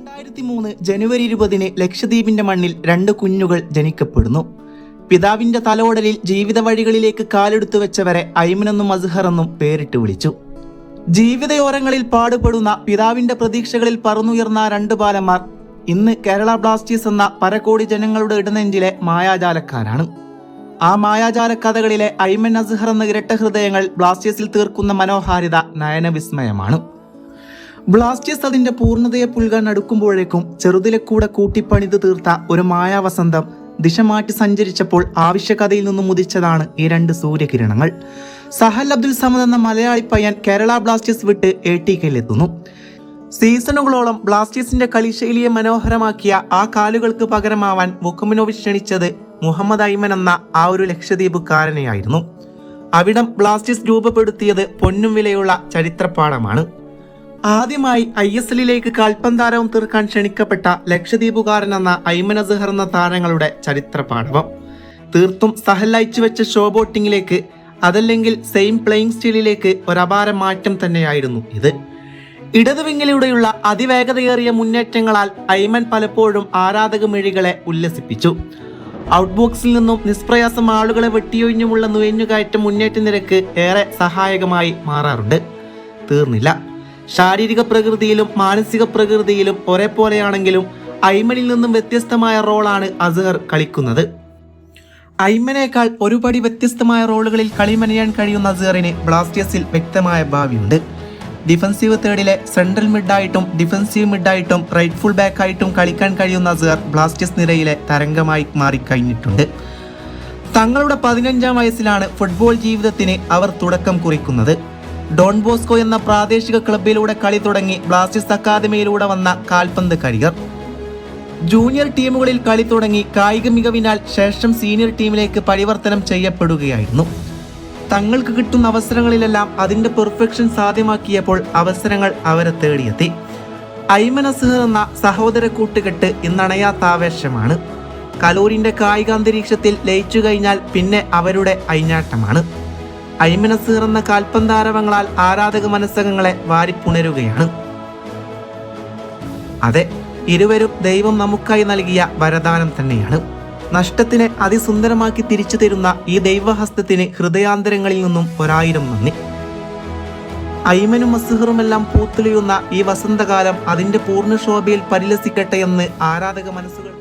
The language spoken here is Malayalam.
രണ്ടായിരത്തി മൂന്ന് ജനുവരി ഇരുപതിന് ലക്ഷദ്വീപിന്റെ മണ്ണിൽ രണ്ട് കുഞ്ഞുകൾ ജനിക്കപ്പെടുന്നു. പിതാവിന്റെ തലോടലിൽ ജീവിത വഴികളിലേക്ക് കാലെടുത്തു വെച്ചവരെ ഐമനെന്നും അസ്ഹർ എന്നും പേരിട്ട് വിളിച്ചു. ജീവിതയോരങ്ങളിൽ പാടുപെടുന്ന പിതാവിന്റെ പ്രതീക്ഷകളിൽ പറന്നുയർന്ന രണ്ട് ബാലന്മാർ ഇന്ന് കേരള ബ്ലാസ്റ്റേഴ്സ് എന്ന പരകോടി ജനങ്ങളുടെ ഇടനെഞ്ചിലെ മായാജാലക്കാരാണ്. ആ മായാജാല കഥകളിലെ ഐമൻ അസ്ഹർ എന്ന ഇരട്ട ഹൃദയങ്ങൾ ബ്ലാസ്റ്റേഴ്സിൽ തീർക്കുന്ന മനോഹാരിത നയനവിസ്മയമാണ്. ബ്ലാസ്റ്റേഴ്സ് അതിന്റെ പൂർണതയെ പുൽകാൻ അടുക്കുമ്പോഴേക്കും ചെറുതിലെ കൂടെ കൂട്ടിപ്പണിത് തീർത്ത ഒരു മായാവസന്തം ദിശ മാറ്റി സഞ്ചരിച്ചപ്പോൾ ആവശ്യകതയിൽ നിന്നും ഉദിച്ചതാണ് ഈ രണ്ട് സൂര്യകിരണങ്ങൾ. സഹൽ അബ്ദുൽ സമദ് എന്ന മലയാളി പയ്യൻ കേരള ബ്ലാസ്റ്റേഴ്സ് വിട്ട് എ ടി കെയിലെത്തുന്നു സീസണുകളോളം ബ്ലാസ്റ്റേഴ്സിന്റെ കളിശൈലിയെ മനോഹരമാക്കിയ ആ കാലുകൾക്ക് പകരമാവാൻ വുക്കുമിനോവിച്ച് ക്ഷണിച്ചത് മുഹമ്മദ് ഐമൻ എന്ന ആ ഒരു ലക്ഷദ്വീപുകാരനെയായിരുന്നു. അവിടം ബ്ലാസ്റ്റേഴ്സ് രൂപപ്പെടുത്തിയത് പൊന്നും വിലയുള്ള ചരിത്രപ്പാടമാണ് ആദ്യമായി ഐ എസ് എല്ലിലേക്ക് കാൽപ്പന്താരവും തീർക്കാൻ ക്ഷണിക്കപ്പെട്ട ലക്ഷദ്വീപുകാരൻ എന്ന ഐമൻ അസഹർ എന്ന താരങ്ങളുടെ ചരിത്ര പാഠവം തീർത്തും സഹലയിച്ചു വെച്ച ഷോ ബോട്ടിങ്ങിലേക്ക് അതല്ലെങ്കിൽ സെയിം പ്ലേയിങ് സ്റ്റൈലിലേക്ക് ഒരപാര മാറ്റം തന്നെയായിരുന്നു ഇത്. ഇടതുവിങ്ങിലൂടെയുള്ള അതിവേഗതയേറിയ മുന്നേറ്റങ്ങളാൽ ഐമൻ പലപ്പോഴും ആരാധക മിഴികളെ ഉല്ലസിപ്പിച്ചു. ഔട്ട് ബോക്സിൽ നിന്നും നിഷ്പ്രയാസം ആളുകളെ വെട്ടിയൊഴിഞ്ഞുമുള്ള നുഴഞ്ഞുകയറ്റ മുന്നേറ്റ നിരക്ക് ഏറെ സഹായകമായി മാറാറുണ്ട്. തീർന്നില്ല. ശാരീരിക പ്രകൃതിയിലും മാനസിക പ്രകൃതിയിലും ഒരേപോലെയാണെങ്കിലും ഐമനിൽ നിന്നും വ്യത്യസ്തമായ റോളാണ് അസഹർ കളിക്കുന്നത്. ഐമനേക്കാൾ ഒരുപടി വ്യത്യസ്തമായ റോളുകളിൽ കളിമനയാൻ കഴിയുന്ന അസഹറിന് ബ്ലാസ്റ്റേഴ്സിൽ വ്യക്തമായ ഭാവിയുണ്ട്. ഡിഫൻസീവ് തേർഡിലെ സെൻട്രൽ മിഡായിട്ടും ഡിഫൻസീവ് മിഡായിട്ടും റൈറ്റ് ഫുൾ ബാക്കായിട്ടും കളിക്കാൻ കഴിയുന്ന അസഹർ ബ്ലാസ്റ്റേഴ്സ് നിരയിലെ തരംഗമായി മാറിക്കഴിഞ്ഞിട്ടുണ്ട്. തങ്ങളുടെ പതിനഞ്ചാം വയസ്സിലാണ് ഫുട്ബോൾ ജീവിതത്തിന് അവർ തുടക്കം കുറിക്കുന്നത്. ഡോൺ ബോസ്കോ എന്ന പ്രാദേശിക ക്ലബിലൂടെ കളി തുടങ്ങി ബ്ലാസ്റ്റേഴ്സ് അക്കാദമിയിലൂടെ വന്ന കാൽപന്ത് കരിയർ. ജൂനിയർ ടീമുകളിൽ കളി തുടങ്ങി കായിക മികവിനാൽ ശേഷം സീനിയർ ടീമിലേക്ക് പരിവർത്തനം ചെയ്യപ്പെടുകയായിരുന്നു. തങ്ങൾക്ക് കിട്ടുന്ന അവസരങ്ങളിലെല്ലാം അതിന്റെ പെർഫെക്ഷൻ സാധ്യമാക്കിയപ്പോൾ അവസരങ്ങൾ അവരെ തേടിയെത്തി. ഐമൻ അസ്ഹർ എന്ന സഹോദര കൂട്ടുകെട്ട് ഇന്നണയാത്ത ആവേശമാണ്. കലൂരിന്റെ കായികാന്തരീക്ഷത്തിൽ ലയിച്ചു കഴിഞ്ഞാൽ പിന്നെ അവരുടെ അയിഞ്ഞാട്ടമാണ്. ഐമൻ അസ്ഹർ എന്ന കാൽപ്പന്താരവങ്ങളാൽ ആരാധക മനസ്സകങ്ങളെ വാരിപ്പുണരുകയാണ് അതെ ഇരുവരും ദൈവം നമുക്കായി നൽകിയ വരദാനം തന്നെയാണ്. നഷ്ടത്തിനെ അതിസുന്ദരമാക്കി തിരിച്ചു തരുന്ന ഈ ദൈവഹസ്തത്തിന് ഹൃദയാന്തരങ്ങളിൽ നിന്നും ഒരായിരം നന്ദി. ഐമനും അസുഹറുമെല്ലാം പൂത്തുലിയുന്ന ഈ വസന്തകാലം അതിന്റെ പൂർണ ശോഭയിൽ പരിലസിക്കട്ടെ എന്ന് ആരാധക മനസ്സുകൾ